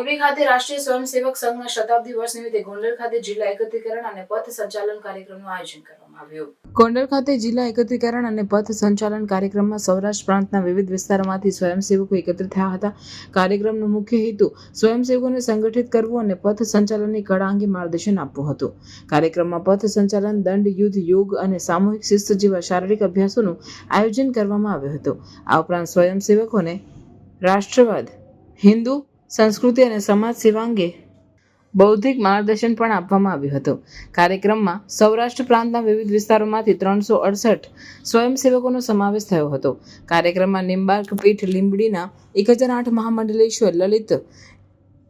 મોરબી ખાતે રાષ્ટ્રીય સ્વયંસેવક સંઘના શતાબ્દી વર્ષ નિમિત્તે ગોંડલ ખાતે જિલ્લા એકત્રીકરણ અને પથ સંચાલન કાર્યક્રમનું આયોજન કરવામાં આવ્યું. ગોંડલ ખાતે જિલ્લા એકત્રીકરણ અને પથ સંચાલન કાર્યક્રમમાં સૌરાષ્ટ્ર પ્રાંતના વિવિધ વિસ્તારોમાંથી સ્વયંસેવકો એકત્રિત થયા હતા. કાર્યક્રમનો મુખ્ય હેતુ સ્વયંસેવકોને સંગઠિત કરવું અને પથ સંચાલનની કળા અંગે માર્ગદર્શન આપવું હતું. કાર્યક્રમમાં પથ સંચાલન, દંડ, યુદ્ધ, યોગ અને સામૂહિક શિસ્ત જેવા શારીરિક અભ્યાસોનું આયોજન કરવામાં આવ્યું હતું. આ ઉપરાંત સ્વયંસેવકોને રાષ્ટ્રવાદ, હિન્દુ સંસ્કૃતિ અને સમાજ સેવા અંગે બૌદ્ધિક માર્ગદર્શન પણ આપવામાં આવ્યું હતું. કાર્યક્રમમાં સૌરાષ્ટ્ર પ્રાંતના વિવિધ વિસ્તારોમાંથી ત્રણસો અડસઠ સ્વયંસેવકોનો સમાવેશ થયો હતો. કાર્યક્રમમાં નિંબાર્ક પીઠ લીંબડીના એક હજાર આઠ મહામંડલેશ્વર, લલિત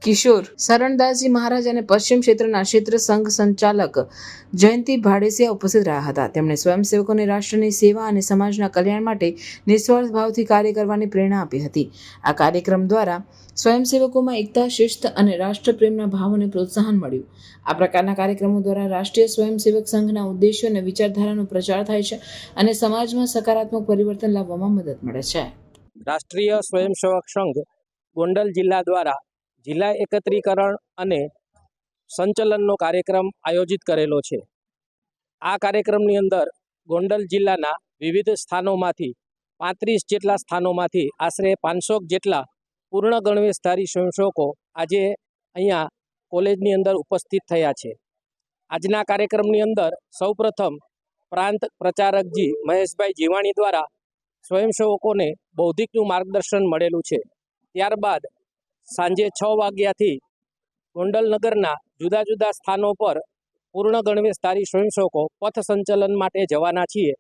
કિશોર શરણદાસજી મહારાજ અને પશ્ચિમ ક્ષેત્રના ક્ષેત્ર સંઘ સંચાલક જયંતિ ભાડેસિયા ઉપસ્થિત રહ્યા હતા. તેમણે સ્વયંસેવકોને રાષ્ટ્રની સેવા અને સમાજના કલ્યાણ માટે નિસ્વાર્થ ભાવથી કાર્ય કરવાની પ્રેરણા આપી હતી. આ કાર્યક્રમ દ્વારા સ્વયંસેવકોમાં એકતા, શિસ્ત અને રાષ્ટ્રપ્રેમના ભાવોને પ્રોત્સાહન મળ્યું. આ પ્રકારના કાર્યક્રમો દ્વારા રાષ્ટ્રીય સ્વયંસેવક સંઘના ઉદ્દેશ્યો અને વિચારધારાનો પ્રચાર થાય છે અને સમાજમાં સકારાત્મક પરિવર્તન લાવવામાં મદદ મળે છે. રાષ્ટ્રીય સ્વયંસેવક સંઘ ગોંડલ જિલ્લા દ્વારા જિલ્લા એકત્રીકરણ અને સંચલનનો કાર્યક્રમ આયોજિત કરેલો છે. આ કાર્યક્રમની અંદર ગોંડલ જિલ્લાના વિવિધ સ્થાનોમાંથી પાંત્રીસ જેટલા સ્થાનોમાંથી આશરે પાંચસો જેટલા પૂર્ણ ગણવેશધારી સ્વયંસેવકો આજે અહીંયા કોલેજની અંદર ઉપસ્થિત થયા છે. આજના કાર્યક્રમની અંદર સૌપ્રથમ પ્રાંત પ્રચારકજી મહેશભાઈ જીવાણી દ્વારા સ્વયંસેવકોને બૌદ્ધિકનું માર્ગદર્શન મળેલું છે. ત્યારબાદ સાંજે છ વાગ્યાથી ગોંડલનગરના જુદા જુદા સ્થાનો પર પૂર્ણ ગણવેશધારી સ્વયંસેવકો પથ સંચલન માટે જવાના છીએ.